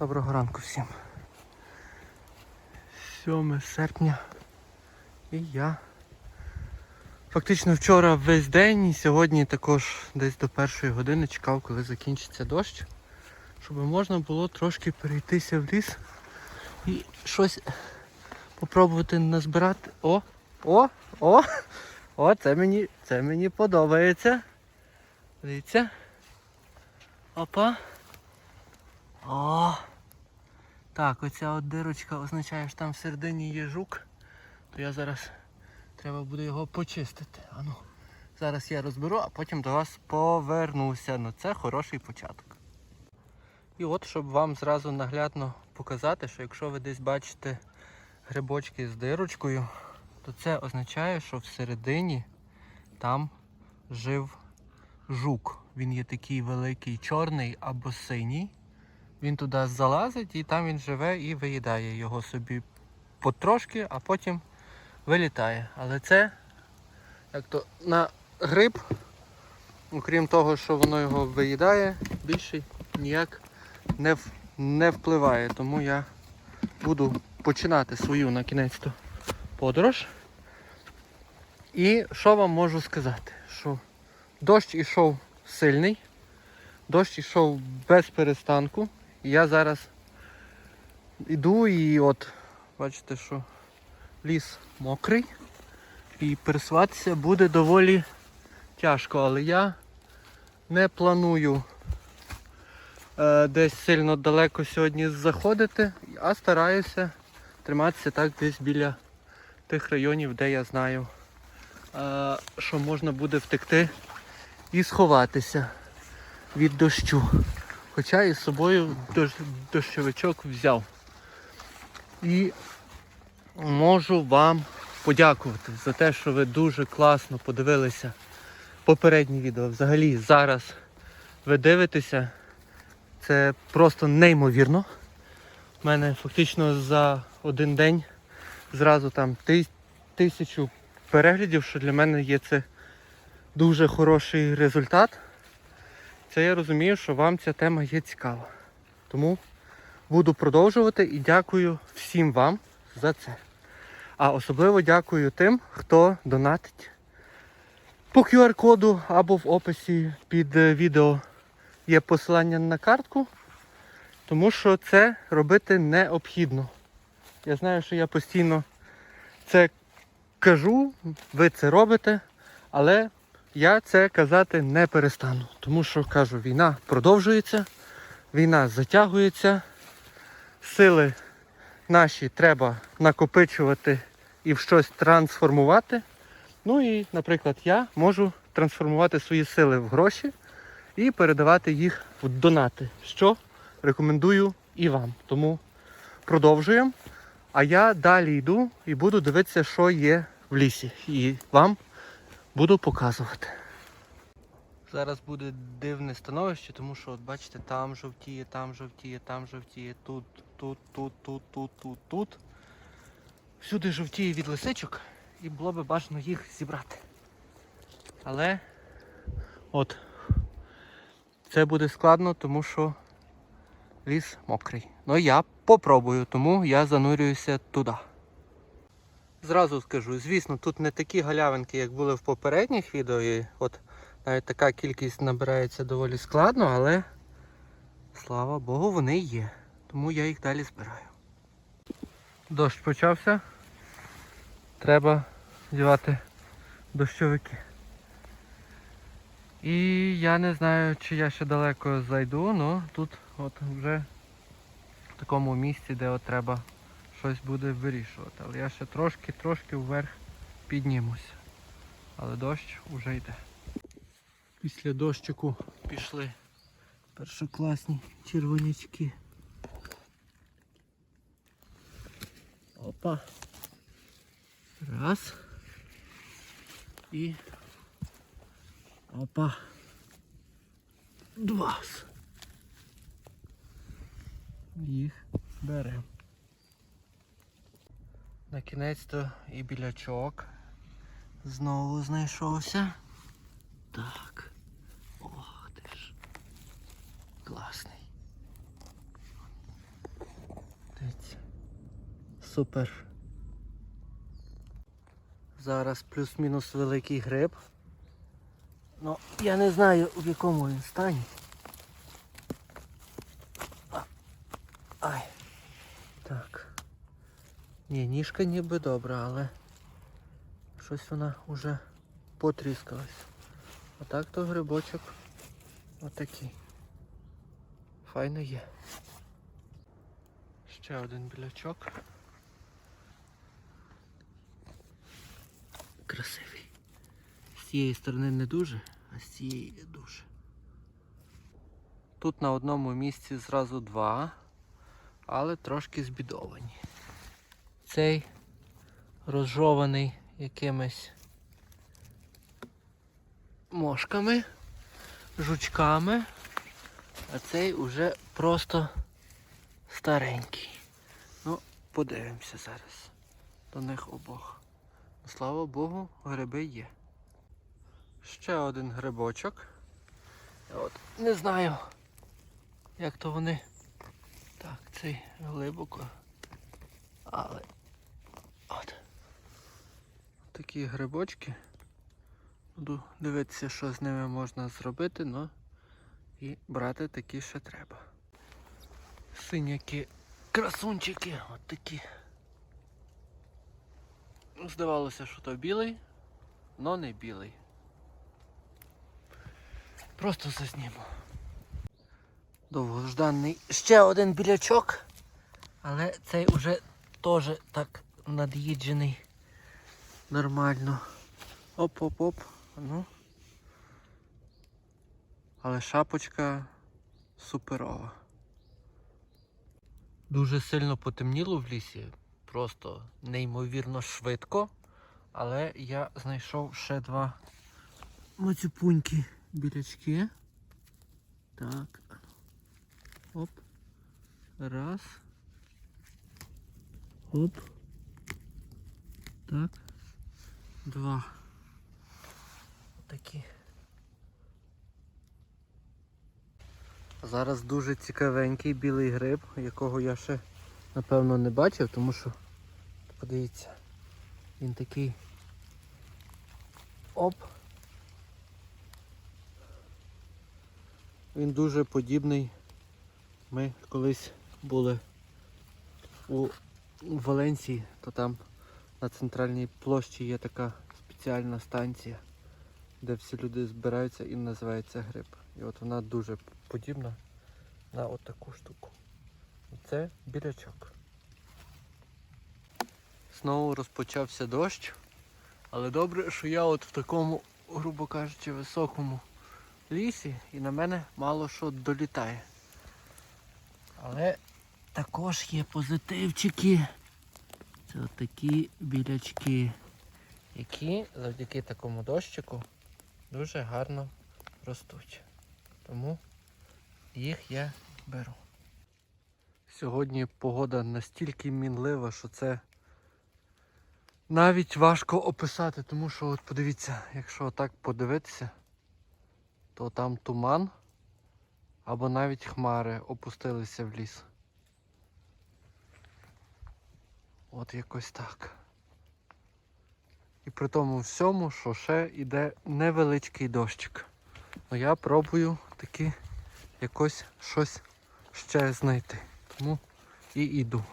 Доброго ранку всім. 7 серпня. І я. Фактично вчора весь день і сьогодні також десь до першої години чекав, коли закінчиться дощ, щоб можна було трошки перейтися в ліс і щось попробувати назбирати. О! О! О! О, це мені, це мені подобається. Дивіться. Опа. О! Так, оця от дирочка означає, що там всередині є жук. То я зараз треба буде його почистити. Ану. Зараз я розберу, а потім до вас повернуся. Ну це хороший початок. І от, щоб вам зразу наглядно показати, що якщо ви десь бачите грибочки з дирочкою, то це означає, що всередині там жив жук. Він є такий великий чорний або синій. Він туди залазить і там він живе і виїдає його собі потрошки, а потім вилітає. Але це як то на гриб, окрім того, що воно його виїдає, більше ніяк не, не впливає. Тому я буду починати свою на кінець подорож. І що вам можу сказати? Що дощ ішов сильний, дощ ішов без перестанку. Я зараз іду і от бачите, що ліс мокрий і пересуватися буде доволі тяжко, але я не планую е, десь сильно далеко сьогодні заходити, а стараюся триматися так десь біля тих районів, де я знаю, е, що можна буде втекти і сховатися від дощу. Хоча і з собою дощ, дощовичок взяв. І можу вам подякувати за те, що ви дуже класно подивилися попереднє відео. Взагалі зараз ви дивитеся. Це просто неймовірно. У мене фактично за один день зразу там тисячу переглядів, що для мене є це дуже хороший результат. Це я розумію, що вам ця тема є цікава. Тому буду продовжувати і дякую всім вам за це. А особливо дякую тим, хто донатить по QR-коду або в описі під е, відео є посилання на картку, тому що це робити необхідно. Я знаю, що я постійно це кажу, ви це робите, але я це казати не перестану. Тому що кажу, війна продовжується, війна затягується, сили наші треба накопичувати і в щось трансформувати. Ну і, наприклад, я можу трансформувати свої сили в гроші і передавати їх в донати, що рекомендую і вам. Тому продовжуємо. А я далі йду і буду дивитися, що є в лісі. І вам буду показувати. Зараз буде дивне становище, тому що от бачите, там жовтіє, там жовтіє, там жовтіє, тут, тут, тут, тут, тут, тут, тут. Всюди жовтіє від лисичок і було би бажано їх зібрати. Але от це буде складно, тому що ліс мокрий. Ну я попробую, тому я занурююся туди. Зразу скажу, звісно, тут не такі галявинки, як були в попередніх відео. І от навіть така кількість набирається доволі складно, але слава Богу, вони є. Тому я їх далі збираю. Дощ почався. Треба вдівати дощовики. І я не знаю, чи я ще далеко зайду, але тут от вже в такому місці, де от треба щось буде вирішувати. Але я ще трошки-трошки вверх піднімуся. Але дощ вже йде. Після дощику пішли першокласні червонячки. Опа. Раз. І опа. Два. Їх беремо. На кінець то і білячок знову знайшовся. Так. Ох ти ж. Класний. Супер. Зараз плюс-мінус великий гриб. Ну, я не знаю в якому він стані. Ай. Так. Ні, ніжка ніби добра, але щось вона вже потріскалась. Отак то грибочок. Отакий. Файно є. Ще один білячок. Красивий. З цієї сторони не дуже, а з цієї дуже. Тут на одному місці зразу два, але трошки збідовані. Цей розжований якимись мошками, жучками, а цей уже просто старенький. Ну, подивимося зараз до них обох. Слава Богу, гриби є. Ще один грибочок. От, не знаю, як то вони. Так, цей глибоко. Але. Такі грибочки. Буду дивитися, що з ними можна зробити, ну і брати такі ще треба. Синяки, красунчики, от такі. Ну, Здавалося, що то білий, але не білий. Просто зазніму. Довгожданий ще один білячок, але цей уже теж так над'їджений нормально. Оп-оп-оп. Ну. Але шапочка суперова. Дуже сильно потемніло в лісі, просто неймовірно швидко. Але я знайшов ще два мацюпуньки білячки. Так. Оп. Раз. Оп. Так. Два. Такі. Зараз дуже цікавенький білий гриб, якого я ще напевно не бачив, тому що подивіться, він такий оп. Він дуже подібний. Ми колись були у Валенції, то там на центральній площі є така спеціальна станція, де всі люди збираються і називається гриб. І от вона дуже подібна на от таку штуку. І це білячок. Знову розпочався дощ, але добре, що я от в такому, грубо кажучи, високому лісі і на мене мало що долітає. Але також є позитивчики. Це от такі білячки, які завдяки такому дощику дуже гарно ростуть. Тому їх я беру. Сьогодні погода настільки мінлива, що це навіть важко описати, тому що от подивіться, якщо так подивитися, то там туман або навіть хмари опустилися в ліс. От якось так. І при тому всьому, що ще йде невеличкий дощик. Ну я пробую таки якось щось ще знайти. Тому і йду.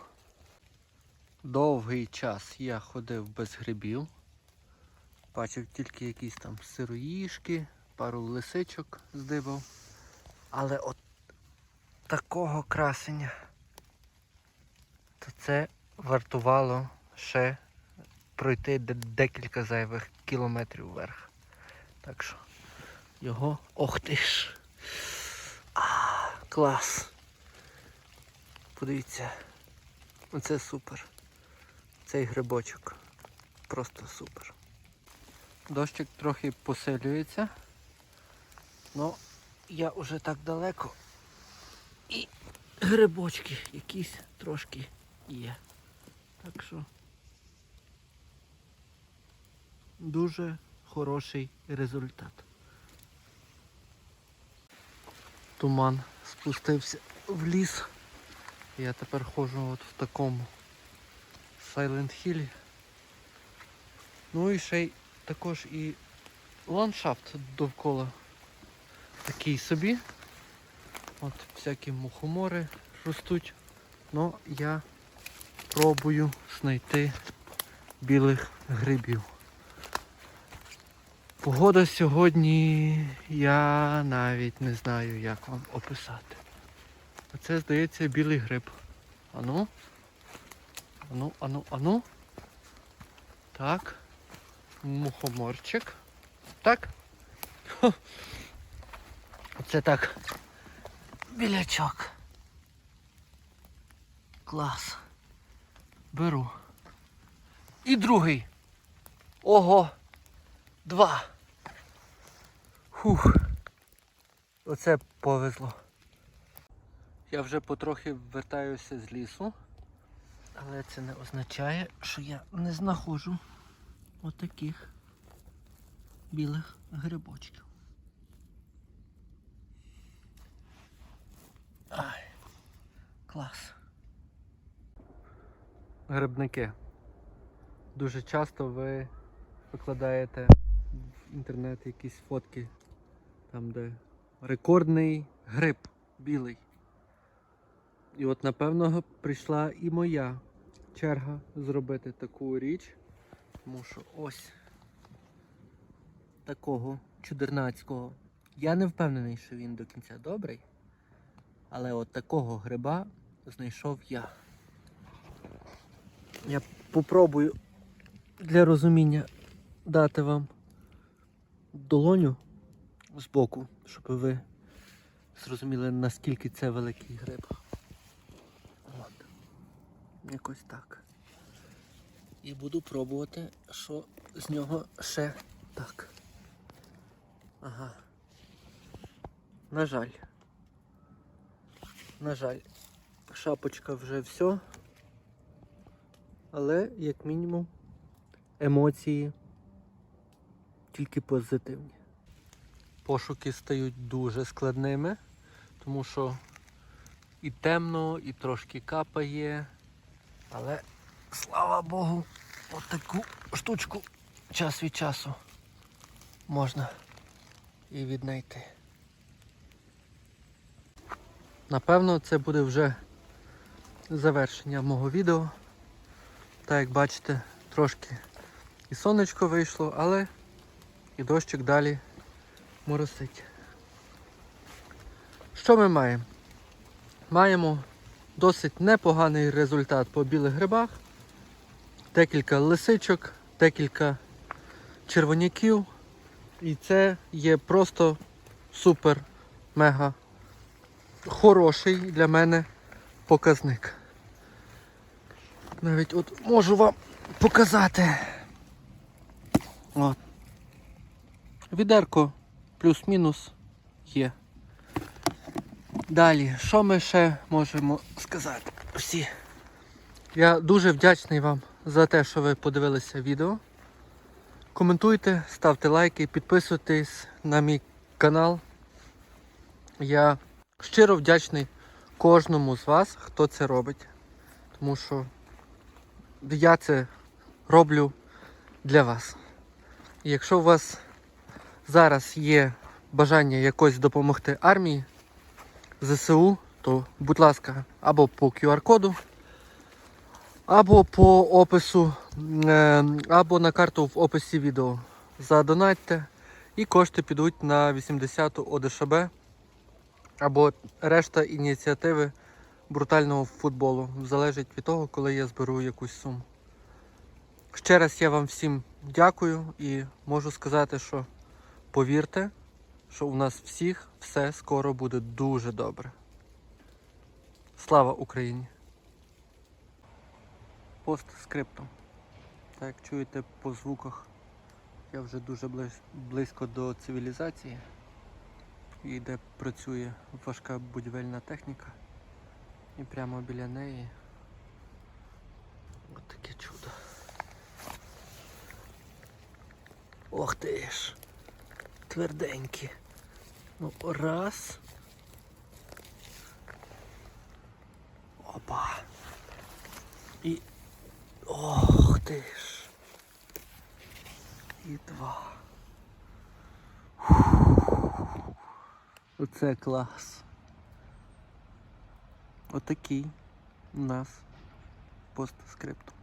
Довгий час я ходив без грибів. Бачив тільки якісь там сироїшки, пару лисичок здибав. Але от такого красення, то це вартувало ще пройти декілька зайвих кілометрів вверх. Так що його ох ти ж. А, клас. Подивіться. Оце супер. Цей грибочок. Просто супер. Дощик трохи посилюється. Ну, я вже так далеко. І грибочки якісь трошки є. Так що дуже хороший результат. Туман спустився в ліс. Я тепер ходжу от в такому Silent Hill. Ну і ще й також і ландшафт довкола такий собі. От всякі мухомори ростуть. Ну я пробую знайти білих грибів. Погода сьогодні я навіть не знаю, як вам описати. А це, здається, білий гриб. Ану. Ану, ану, ану. Так. Мухоморчик. Так. Оце так. Білячок. Клас. Беру. І другий. Ого. Два. Хух. Оце повезло. Я вже потрохи вертаюся з лісу, але це не означає, що я не знаходжу отаких білих грибочків. Ай, клас. Грибники. Дуже часто ви викладаєте в інтернет якісь фотки, там де рекордний гриб білий. І от напевно прийшла і моя черга зробити таку річ, тому що ось такого чудернацького. Я не впевнений, що він до кінця добрий, але от такого гриба знайшов я. Я попробую для розуміння дати вам долоню з боку, щоб ви зрозуміли, наскільки це великий гриб. От. Якось так. І буду пробувати, що з нього ще так. Ага. На жаль. На жаль, шапочка вже все. Але, як мінімум, емоції тільки позитивні. Пошуки стають дуже складними, тому що і темно, і трошки капає. Але слава Богу, отаку штучку час від часу можна і віднайти. Напевно, це буде вже завершення мого відео. Так як бачите, трошки і сонечко вийшло, але і дощик далі моросить. Що ми маємо? Маємо досить непоганий результат по білих грибах. Декілька лисичок, декілька червоняків. І це є просто супер мега хороший для мене показник. Навіть от можу вам показати. От. Відерко плюс-мінус є. Далі, що ми ще можемо сказати? Всі. Я дуже вдячний вам за те, що ви подивилися відео. Коментуйте, ставте лайки, підписуйтесь на мій канал. Я щиро вдячний кожному з вас, хто це робить. Тому що я це роблю для вас. Якщо у вас зараз є бажання якось допомогти армії, ЗСУ, то, будь ласка, або по QR-коду, або по опису, е, або на карту в описі відео. Задонатьте і кошти підуть на 80-ту ОДШБ, або решта ініціативи брутального футболу. Залежить від того, коли я зберу якусь суму. Ще раз я вам всім дякую і можу сказати, що повірте, що у нас всіх все скоро буде дуже добре. Слава Україні! Постскриптум. Так як чуєте по звуках, я вже дуже близь- близько до цивілізації, і де працює важка будівельна техніка. І прямо біля неї от таке чудо. Ох ти ж! Тверденькі. Ну, раз. Опа. І Ох ти ж. І два. Оце клас. Отакий у нас постскриптум.